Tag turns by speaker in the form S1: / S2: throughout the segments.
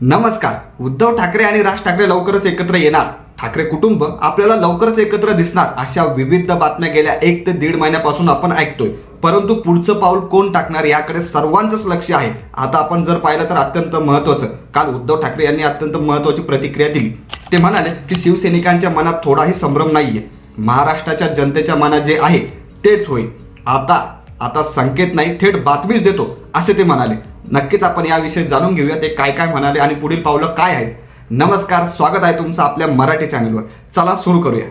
S1: नमस्कार. उद्धव ठाकरे आणि राज ठाकरे लवकरच एकत्र येणार. ठाकरे कुटुंब आपल्याला लवकरच एकत्र दिसणार अशा विविध बातम्या गेल्या एक ते दीड महिन्यापासून आपण ऐकतोय. परंतु पुढचं पाऊल कोण टाकणार याकडे सर्वांचंच लक्ष आहे. आता आपण जर पाहिलं तर अत्यंत महत्वाचं काल उद्धव ठाकरे यांनी अत्यंत महत्वाची प्रतिक्रिया दिली. ते म्हणाले की शिवसैनिकांच्या मनात थोडाही संभ्रम नाहीये. महाराष्ट्राच्या जनतेच्या मनात जे आहे तेच होईल. आता आता संकेत नाही थेट बातमीच देतो असे ते म्हणाले. नक्कीच आपण याविषयी जाणून घेऊया ते काय काय म्हणाले आणि पुढील पावलं काय आहे नमस्कार स्वागत आहे तुमचं आपल्या मराठी चॅनलवर. चला सुरू करूया.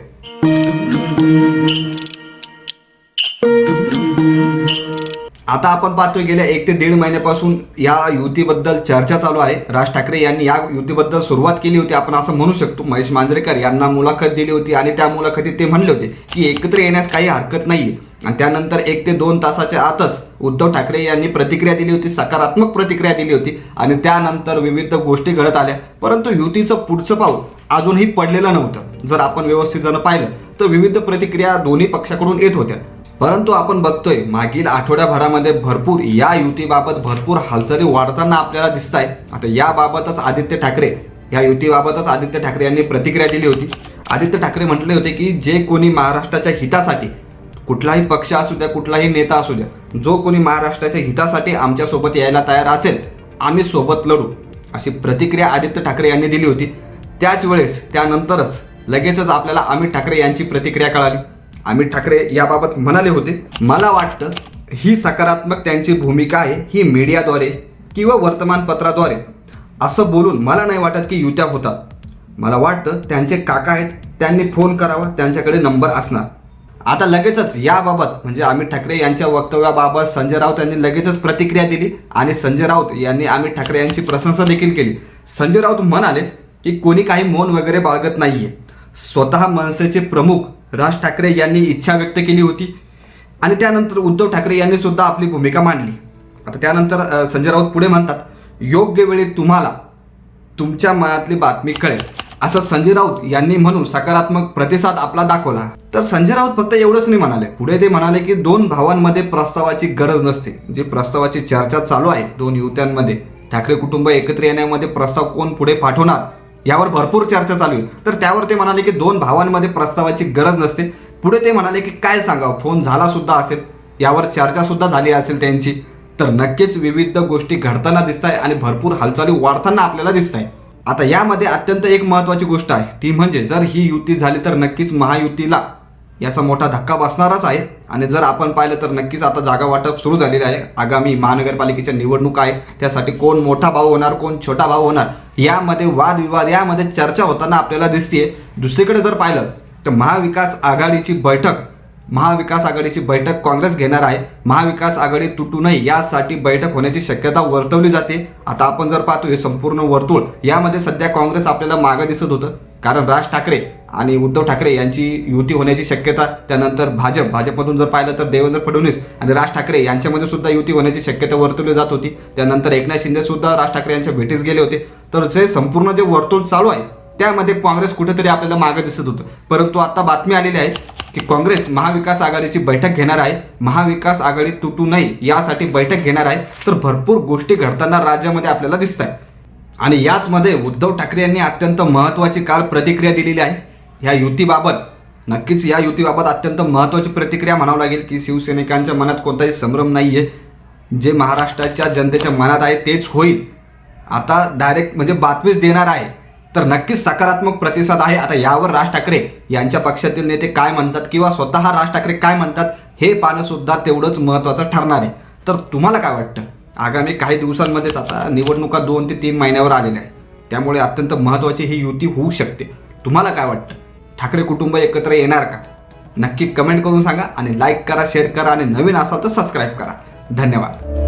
S1: आता आपण पाहतोय गेल्या एक ते दीड महिन्यापासून या युतीबद्दल चर्चा चालू आहे. राज ठाकरे यांनी या युतीबद्दल सुरुवात केली होती. आपण असं म्हणू शकतो. महेश मांजरेकर यांना मुलाखत दिली होती आणि त्या मुलाखतीत ते म्हणले होते की एकत्र येण्यास काही हरकत नाही आणि त्यानंतर एक ते दोन तासाच्या आतच उद्धव ठाकरे यांनी प्रतिक्रिया दिली होती सकारात्मक प्रतिक्रिया दिली होती आणि त्यानंतर विविध गोष्टी घडत आल्या. परंतु युतीचं पुढचं पाऊल अजूनही पडलेलं नव्हतं. जर आपण व्यवस्थित जण पाहिलं तर विविध प्रतिक्रिया दोन्ही पक्षाकडून येत होत्या. परंतु आपण बघतोय मागील आठवड्याभरामध्ये भरपूर या युतीबाबत भरपूर हालचाली वाढताना आपल्याला दिसत आहे आता याबाबतच आदित्य ठाकरे या युतीबाबतच आदित्य ठाकरे यांनी प्रतिक्रिया दिली होती. आदित्य ठाकरे म्हटले होते की जे कोणी महाराष्ट्राच्या हितासाठी कुठलाही पक्ष असू द्या कुठलाही नेता असू द्या जो कोणी महाराष्ट्राच्या हितासाठी आमच्यासोबत यायला तयार असेल आम्ही सोबत लढू अशी प्रतिक्रिया आदित्य ठाकरे यांनी दिली होती. त्याच वेळेस त्यानंतरच लगेचच आपल्याला अमित ठाकरे यांची प्रतिक्रिया कळाली. अमित ठाकरे याबाबत म्हणाले होते. मला वाटतं ही सकारात्मक त्यांची भूमिका आहे ही मीडियाद्वारे किंवा वर्तमानपत्राद्वारे. असं बोलून मला नाही वाटत की युत्या होतात. मला वाटतं त्यांचे काका आहेत त्यांनी फोन करावा त्यांच्याकडे नंबर असणार. आता लगेचच याबाबत म्हणजे अमित ठाकरे यांच्या वक्तव्याबाबत संजय राऊत यांनी लगेचच प्रतिक्रिया दिली आणि संजय राऊत यांनी अमित ठाकरे यांची प्रशंसा देखील केली. संजय राऊत म्हणाले की कोणी काही मौन वगैरे बाळगत नाहीये. स्वतः मनसेचे प्रमुख राज ठाकरे यांनी इच्छा व्यक्त केली होती. आणि त्यानंतर उद्धव ठाकरे यांनी सुद्धा आपली भूमिका मांडली. आता त्यानंतर संजय राऊत पुढे म्हणतात योग्य वेळी तुम्हाला तुमच्या मनातली बातमी कळेल. असं संजय राऊत यांनी म्हणून सकारात्मक प्रतिसाद आपला दाखवला. तर संजय राऊत फक्त एवढंच नाही म्हणाले. पुढे ते म्हणाले की दोन भावांमध्ये प्रस्तावाची गरज नसते. जी प्रस्तावाची चर्चा चालू आहे दोन युवत्यांमध्ये ठाकरे कुटुंब एकत्र येण्यामध्ये प्रस्ताव कोण पुढे पाठवणार? यावर भरपूर चर्चा चालू आहे. तर त्यावर ते म्हणाले की दोन भावांमध्ये प्रस्तावाची गरज नसते. पुढे ते म्हणाले की काय सांगावं? फोन झाला सुद्धा असेल. यावर चर्चा सुद्धा झाली असेल त्यांची. तर नक्कीच विविध गोष्टी घडताना दिसत आहे आणि भरपूर हालचाली वाढताना आपल्याला दिसत आहे आता यामध्ये अत्यंत एक महत्वाची गोष्ट आहे. ती म्हणजे जर ही युती झाली तर नक्कीच महायुतीला याचा मोठा धक्का बसणारच आहे. आणि जर आपण पाहिलं तर नक्कीच आता जागा वाटप सुरू झालेलं आहे. आगामी महानगरपालिकेच्या निवडणूक आहे. त्यासाठी कोण मोठा भाऊ होणार कोण छोटा भाऊ होणार यामध्ये वादविवाद यामध्ये चर्चा होताना आपल्याला दिसते दुसरीकडे जर पाहिलं तर महाविकास आघाडीची बैठक महाविकास आघाडीची बैठक काँग्रेस घेणार आहे. महाविकास आघाडी तुटू नये यासाठी बैठक होण्याची शक्यता वर्तवली जाते. आता आपण जर पाहतो हे संपूर्ण वर्तुळ यामध्ये सध्या काँग्रेस आपल्याला मागं दिसत होतं. कारण राज ठाकरे आणि उद्धव ठाकरे यांची युती होण्याची शक्यता त्यानंतर भाजप. भाजपमधून जर पाहिलं तर देवेंद्र फडणवीस आणि राज ठाकरे यांच्यामध्ये सुद्धा युती होण्याची शक्यता वर्तवली जात होती. त्यानंतर एकनाथ शिंदे सुद्धा राज ठाकरे यांच्या भेटीस गेले होते. तर जे संपूर्ण जे वर्तुळ चालू आहे त्यामध्ये काँग्रेस कुठेतरी आपल्याला मागे दिसत होतं. परंतु आता बातमी आलेली आहे की काँग्रेस महाविकास आघाडीची बैठक घेणार आहे. महाविकास आघाडी तुटू नये यासाठी बैठक घेणार आहे. तर भरपूर गोष्टी घडताना राज्यामध्ये आपल्याला दिसत आहे आणि याचमध्ये उद्धव ठाकरे यांनी अत्यंत महत्त्वाची काल प्रतिक्रिया दिलेली आहे. ह्या युतीबाबत नक्कीच या युतीबाबत अत्यंत महत्त्वाची प्रतिक्रिया म्हणावं लागेल की शिवसैनिकांच्या मनात कोणताही संभ्रम नाही आहे जे महाराष्ट्राच्या जनतेच्या मनात आहे तेच होईल. आता डायरेक्ट म्हणजे बातमीच देणार आहे. तर नक्कीच सकारात्मक प्रतिसाद आहे. आता यावर राज ठाकरे यांच्या पक्षातील नेते काय म्हणतात किंवा स्वतः राज ठाकरे काय म्हणतात हे पाहणंसुद्धा तेवढंच महत्त्वाचं ठरणार आहे. तर तुम्हाला काय वाटतं? आगामी काही दिवसांमध्येच आता निवडणुका दोन ते तीन महिन्यावर आलेल्या आहेत. त्यामुळे अत्यंत महत्त्वाची ही युती होऊ शकते. तुम्हाला काय वाटतं? ठाकरे कुटुंब एकत्र येणार का? नक्की कमेंट करून सांगा आणि लाईक करा शेअर करा आणि नवीन असाल तर सबस्क्राईब करा. धन्यवाद.